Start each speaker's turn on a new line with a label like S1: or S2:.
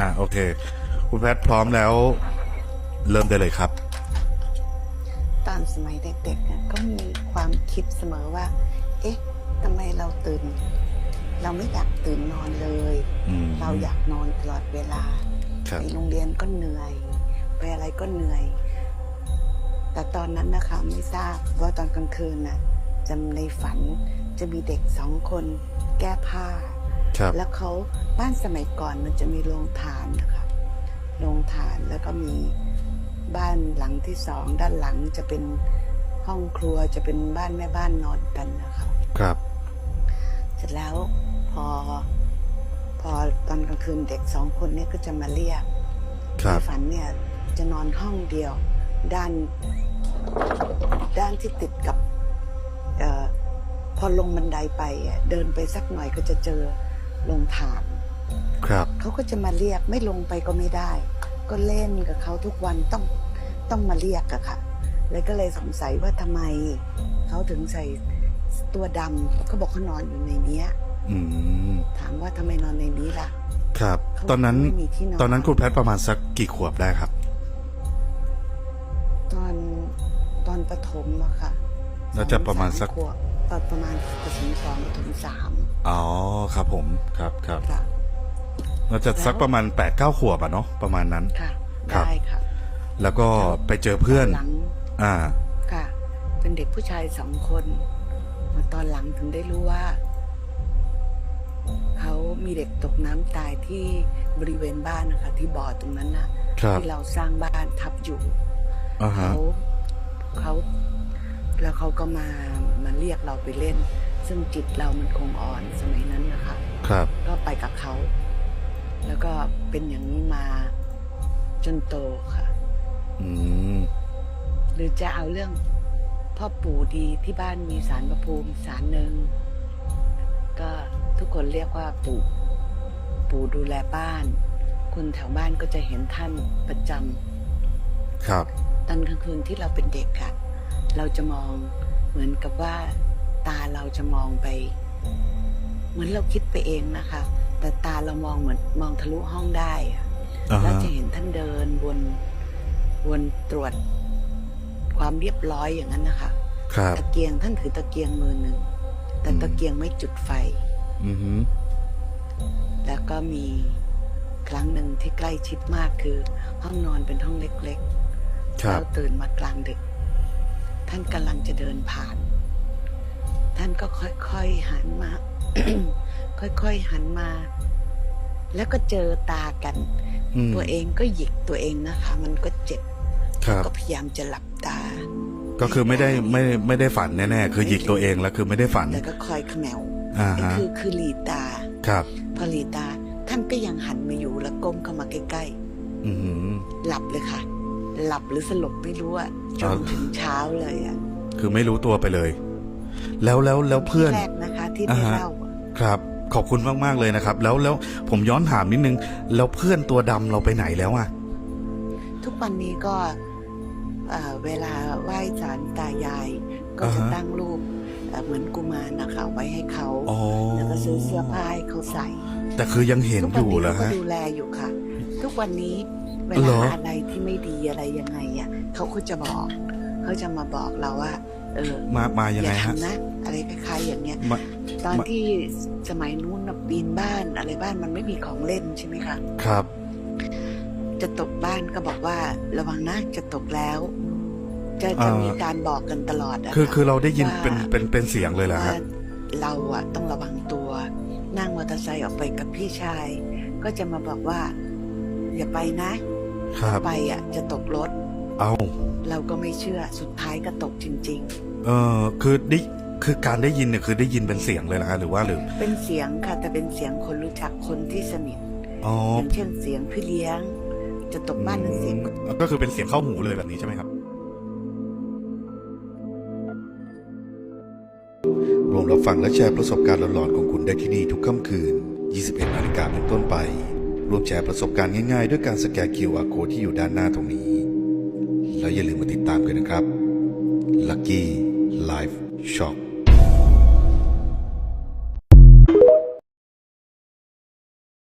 S1: อะโอเค คุณแพทพร้อมแล้ว เริ่มได้เลยครับ
S2: ตอนสมัยเด็กๆอะก็มีความคิดเสมอว่า เอ๊ะทำไมเราตื่น เราไม่อยากตื่นนอนเลย
S1: อืม
S2: เราอยากนอนตลอดเวลา
S1: ครับ
S2: ไปโรงเรียนก็เหนื่อย ไปอะไรก็เหนื่อย แต่ตอนนั้นนะคะไม่ทราบว่าตอนกลางคืนน่ะจะในฝันจะมีเด็กสองคนแก้ผ้า
S1: ครับ
S2: แล้วเขาบ้านสมัยก่อนมันจะมีโรงทานนะคะโรงทานแล้วก็มีบ้านหลังที่สองด้านหลังจะเป็นห้องครัวจะเป็นบ้านแม่บ้านนอนกันนะคะ
S1: ครับ
S2: เสร็จแล้วพอ พอตอนกลางคืนเด็กสองคนเนี้ก็จะมาเรียก
S1: ครั
S2: ใน
S1: บ
S2: ฝันเนี่ยจะนอนห้องเดียว ด้าน ด้านที่ติดกับเออพอลงบันไดไปอะเดินไปสักหน่อยก็จะเจอ โรงทาน
S1: ครับ
S2: เขาก็จะมาเรียกไม่ลงไปก็ไม่ได้ ก็เล่นกับเขาทุกวันต้องต้องมาเรียกอะค่ะ เลยก็เลยสงสัยว่าทำไมเขาถึงใส่ตัวดำเขาบอกเขานอนอยู่ในเนี้ย
S1: อืม
S2: ถามว่าทำไมนอนในนี้ล่ะ
S1: ครับ
S2: เขา
S1: ตอนนั้น
S2: ไม่มีที่นอน
S1: ตอนนั้นคุณแพทประมาณสักกี่ขวบได้ครับ
S2: ตอนตอนประถมอะค่ะ
S1: น่าจะประมาณสัก
S2: สองขวบตอนประมาณประถมสองประถมสาม
S1: อ๋อครับผมครับครับ
S2: ค่ะ
S1: น่าจะสักประมาณ8ปดเก้าขวบอะเนาะประมาณนั้น
S2: ค่ะ
S1: ครับ
S2: ได้ค่ะ
S1: แล้วก็ไปเจอเพื่อน
S2: หลัง
S1: อ่า
S2: ค่ะ เป็นเด็กผู้ชายสองคนมาตอนหลังถึงได้รู้ว่า เขามีเด็กตกน้ำตายที่บริเวณบ้านนะคะ ที่บ่อตรงนั้นนะครับที่เราสร้างบ้านทับอยู่
S1: อ่าฮะ
S2: เขาเขาแล้วเขาก็มามาเรียกเราไปเล่น ซึ่งจิตเรามันคงอ่อนสมัยนั้นนะคะ
S1: ครับ
S2: ก็ไปกับเขา แล้วก็เป็นอย่างนี้มาจนโตค่ะ
S1: อืม
S2: หรือจะเอาเรื่องพ่อปู่ดีที่บ้านมีสารประภูมิสารหนึ่ง ก็ทุกคนเรียกว่าปู่ ปู่ดูแลบ้าน คนแถวบ้านก็จะเห็นท่านประจำ
S1: ครับ
S2: ตอนกลางคืนที่เราเป็นเด็กอะเราจะมองเหมือนกับว่า ตาเราจะมองไป เหมือนเราคิดไปเองนะคะ แต่ตาเรามองเหมือนมองทะลุห้องได้อะ
S1: อ่า
S2: เรา
S1: ฮะ
S2: จะเห็นท่านเดินวนวนตรวจความเรียบร้อยอย่างนั้นนะคะ
S1: ครับ
S2: ตะเกียงท่านถือตะเกียงมือหนึ่งแต่
S1: อืม
S2: ตะเกียงไม่จุดไฟ
S1: อือฮึ
S2: แล้วก็มีครั้งหนึ่งที่ใกล้ชิดมากคือ ห้องนอนเป็นห้องเล็กๆ
S1: ครับ
S2: เราตื่นมากลางดึก ท่านกำลังจะเดินผ่าน ท่านก็ค่อยๆหันมา ค่อยๆหันมา แล้วก็เจอตากัน
S1: อืม
S2: ตัวเองก็หยิกตัวเองนะคะ มันก็เจ็บ
S1: ครับ
S2: ก็พยายามจะหลับตา
S1: ก็คือไม่ได้ไม่ไม่ได้ฝันแน่ๆคือหยิกตัวเองแล้วคือไม่ได้ฝัน
S2: แต่ก็คอยเขมว
S1: อ่าฮะ
S2: คือคือหลีตา
S1: ครับ
S2: พอหลีตา ท่านก็ยังหันมาอยู่แล้วก้มเข้ามาใกล้
S1: อือหือ
S2: ๆหลับเลยค่ะ หลับหรือสลบไม่รู้อะจ
S1: อ๋
S2: น
S1: อ
S2: ถึงเช้าเลยอะ
S1: คือไม่รู้ตัวไปเลย แล้วแล้วแล้วเพื่อน
S2: ที่แรกนะคะที่ได้
S1: อ่าฮะ
S2: เล่าอะ
S1: ครับ ขอบคุณมากๆเลยนะครับ แล้วแล้วผมย้อนถามนิดนึง แล้วเพื่อนตัวดำเราไปไหนแล้วอะ
S2: ทุกวันนี้ก็เอ่อเวลาไหว้ศาลตายาย ก็
S1: อ่า
S2: จะ
S1: ฮะ
S2: ตั้งรูปเอ่อเหมือนกุมารนะคะไว้ให้เขา
S1: อ๋อ
S2: แล้วก็ซื้อเสื้อผ้าให้เขาใส่
S1: แต่คือยังเห็น
S2: ทุก
S1: อ
S2: วัน
S1: ยู่
S2: นี้
S1: เหรอ
S2: เขาก็
S1: ฮะ
S2: ดูแลอยู่ค่ะ ทุกวันนี้เว
S1: เหร
S2: ลา
S1: อ
S2: อะไรที่ไม่ดีอะไรยังไงอะเขาก็จะบอก เขาจะมาบอกเราว่า เออ
S1: มามายัง
S2: อ
S1: ไง
S2: ย่า
S1: ฮะ
S2: ทำนะอะไรคล้ายๆอย่างเงี้ย
S1: มา
S2: ตอน
S1: มา
S2: ที่สมัยนู้นน่ะปีนบ้านอะไรบ้านมันไม่มีของเล่นใช่ไหมคะ
S1: ครับ
S2: จะตกบ้านก็บอกว่าระวังนะจะตกแล้วจะ
S1: อ่า
S2: จะมีการบอกกันตลอดอะ
S1: คือ
S2: ค่ะ
S1: คือเราได้ยิน
S2: ว่า
S1: เป็นเป็นเป็นเสียงเลยเหรอ
S2: ว่า
S1: ฮะ
S2: เราอะต้องระวังตัว นั่งมอเตอร์ไซค์ออกไปกับพี่ชาย ก็จะมาบอกว่า อย่าไปนะครับไปอะจะตกรถ
S1: เอา
S2: เราก็ไม่เชื่อสุดท้ายก็ตกจริง
S1: เออคือได้คือการได้ยินเนี่ยคือได้ยินเป็นเสียงเลยนะฮะหรือว่าหรือ
S2: ๆเป็นเสียงค่ะแต่เป็นเสียงคนรู้จักคนที่สนิท
S1: อ๋อ
S2: อย่างเช่นเสียงพี่เลี้ยง จะตกบ้านนั้นเสียง
S1: ก็คือเป็นเสียงเข้าหูเลยแบบนี้ใช่ไหมครับ รวมรับฟังและแชร์ประสบการณ์หลอนๆของคุณได้ที่นี่ทุกค่ำคืน 21นาฬิกาเป็นต้นไปร่วมแชร์ประสบการณ์ง่ายๆ ด้วยการสแกน QR Code ที่อยู่ด้านหน้าตรงนี้ แล้วอย่าลืมมาติดตามกันนะครับ Lucky Life Shop